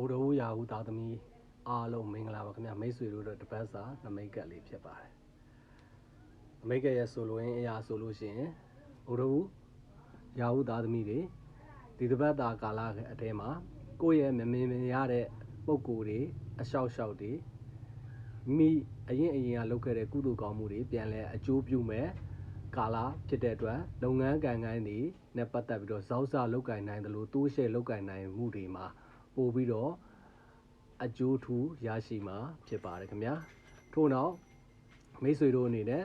ဗုဒ္ဓဟူရာဟုသားသမီးအားလုံးမင်္ဂလာပါခင်ဗျမိတ်ဆွေတို့တို့တပတ်စာနမိတ်ကတ်လေးဖြစ်ပါတယ်နမိတ်ကတ်ရဲ့ဆိုလိုရင်းအရာဆိုလို့ရှိရင်ဗုဒ္ဓဟူရာဟုသားသမီးတွေဒီတပတ်တာကာလအထဲမှာကိုယ့်ရဲ့မမင်မရတဲ့ပုံကိုယ်တွေအလျှောက်လျှောက်တွေမိအရင်အရင်ကလုပ်ခဲ့တဲ့ကုသိုလ်ကောင်းမှုတွေပြန်လဲအကျိုးပြုမဲ့ကာလဖြစ်တဲ့အတွက်လုပ်ငန်းကံကိုင်းတွေနဲ့ပတ်သက်ပြီးတော့ဇောက်စာလုပ်ကင်နိုင်တယ်လို့တိုးရှယ်လုပ်ကင်နိုင်မှုတွေမှာ ပို့ပြီးတော့အကျိုးထူးရရှိမှာဖြစ်ပါတယ်ခင်ဗျာထို့နောက်မိတ်ဆွေတို့အနေနဲ့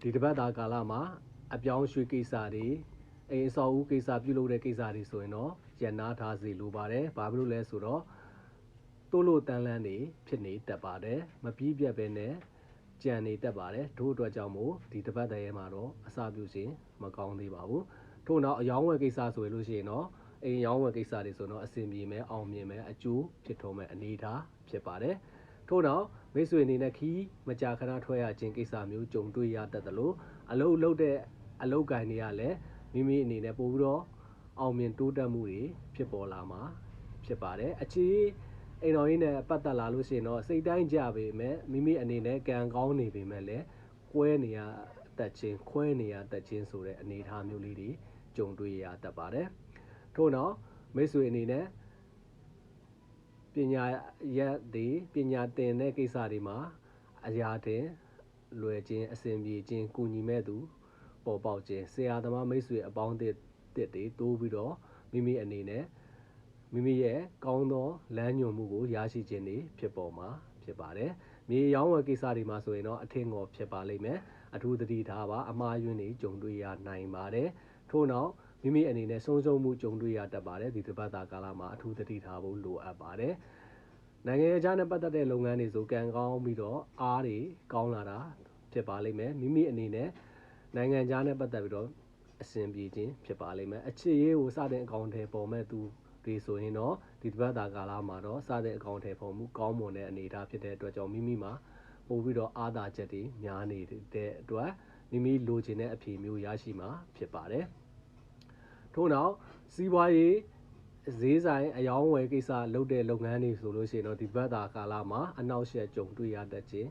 ဒီတစ်ပတ်တာကာလမှာအပြောင်းရွှေ့ကိစ္စတွေအိမ်အဆောက်အဦကိစ္စပြုလုပ်တဲ့ကိစ္စတွေဆိုရင်တော့ရန်နာထားစီလိုပါတယ်ဘာဖြစ်လို့လဲဆိုတော့တိုးလို့တန်းလန်းနေဖြစ်နေတတ်ပါတယ်မပြီးပြတ်ပဲနဲ့ကြံနေတတ်ပါတယ်တို့အတွက်ကြောင့်မို့ဒီတစ်ပတ်တည်းရဲ့မှာတော့အစာပြုခြင်းမကောင်းသေးပါဘူးထို့နောက်အယောင်းဝယ်ကိစ္စဆိုရင်လို့ရှိရင်တော့ အိမ်ရောင်းဝယ်ကိစ္စတွေဆိုတော့အဆင်ပြေမယ်အောင်မြင်မယ်အကျိုးဖြစ်ထုံးမယ်အနေအထားဖြစ်ပါတယ်ထို့နောက်မိတ်ဆွေအနေနဲ့ခီးမကြာခဏထွက်ရခြင်းကိစ္စမျိုးကြုံတွေ့ရတတ်တယ်လို့အလုပ်လုပ်တဲ့အလုပ်ကိုင်တွေကလည်းမိမိအနေနဲ့ပို့ပြီးတော့အောင်မြင်တိုးတက်မှုတွေဖြစ်ပေါ်လာမှာဖြစ်ပါတယ်အခြေအိမ်တော်ကြီးနဲ့ပတ်သက်လာလို့ရှိရင်တော့စိတ်တိုင်းကြပေမဲ့မိမိအနေနဲ့ကံကောင်းနေပေမဲ့လည်းကွဲနေရတက်ချင်းခွဲနေရတက်ချင်းဆိုတဲ့အနေအထားမျိုးလေးတွေကြုံတွေ့ရတတ်ပါတယ် ထို့နောက်မိတ်ဆွေအနေနဲ့ပညာရက်တွေပညာသင်တဲ့ကိစ္စတွေမှာအရာတင်လွယ်ခြင်းအစဉ်ပြေခြင်းကုညီမဲ့သူ ပေါ်ပေါက်ခြင်းဆရာသမားမိတ်ဆွေအပေါင်းအသစ်တွေတိုးပြီးတော့မိမိအနေနဲ့မိမိရဲ့ကောင်းသောလမ်းညွှန်မှုကိုရရှိခြင်းတွေဖြစ်ပေါ်မှာဖြစ်ပါတယ်။မြေရောင်းဝယ်ကိစ္စတွေမှာဆိုရင်တော့အထင်ငေါ်ဖြစ်ပါလိမ့်မယ်။အထူးသတိထားပါအမှားယွင်းတွေကြုံတွေ့ရနိုင်ပါတယ်။ထို့နောက် မိမိအနေနဲ့ဆုံးရှုံးမှုကြုံတွေ့ရတတ်ပါတယ်ဒီတစ်ပတ်တာကာလမှာအထူးသတိထားဖို့လိုအပ်ပါတယ်။နိုင်ငံခြားနဲ့ပတ်သက်တဲ့လုပ်ငန်းတွေဆိုကံကောင်းပြီးတော့အားတွေကောင်းလာတာဖြစ်ပါလိမ့်မယ်။မိမိအနေနဲ့နိုင်ငံခြားနဲ့ပတ်သက်ပြီးတော့အဆင်ပြေခြင်းဖြစ်ပါလိမ့်မယ်။အခြေရေးကိုစတဲ့အကောင့်ထဲပေါ်မဲ့သူတွေဆိုရင်တော့ဒီတစ်ပတ်တာကာလမှာတော့စတဲ့အကောင့်ထဲပေါ်မှုကောင်းမွန်တဲ့အနေအထားဖြစ်တဲ့အတွက်ကြောင့်မိမိမှာပို့ပြီးတော့အားသာချက်တွေများနေတဲ့အတွက်မိမိလိုချင်တဲ့အဖြေမျိုးရရှိမှာဖြစ်ပါတယ်။ ထို့နောက်စီးပွားရေးဈေးဆိုင်အယောင်းဝယ်ကိစ္စလုပ်တဲ့လုပ်ငန်းတွေဆိုလို့ရှိရင်တော့ဒီဘက်တာကာလမှာအနောက်ရှက်ကြုံတွေ့ရတတ်ခြင်း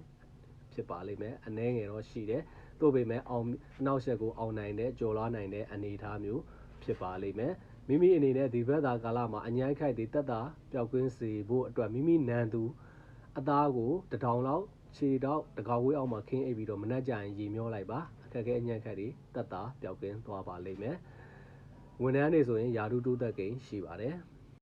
ဖြစ်ပါလိမ့်မယ်အနည်းငယ်တော့ရှိတယ်တို့ပေမဲ့အောင်အနောက်ရှက်ကိုအောင်နိုင်တဲ့ကြော်လွားနိုင်တဲ့အနေအထားမျိုးဖြစ်ပါလိမ့်မယ်မိမိအနေနဲ့ဒီဘက်တာကာလမှာအញ្ញိုင်းခိုက်တွေတက်တာပျောက်ကင်းစေဖို့အတွက်မိမိနန်သူအသားကိုတထောင်လောက်ခြေတော့တကောက်ဝေးအောင်မှာခင်းအိပ်ပြီးတော့မနှက်ကြရင်ရေမျောလိုက်ပါအခက်အခဲအញ្ញိုင်းခိုက်တွေတက်တာပျောက်ကင်းသွားပါလိမ့်မယ် ဝန်ထမ်းတွေဆိုရင်ယာရုတိုးသက်ကိန်းရှိပါတယ်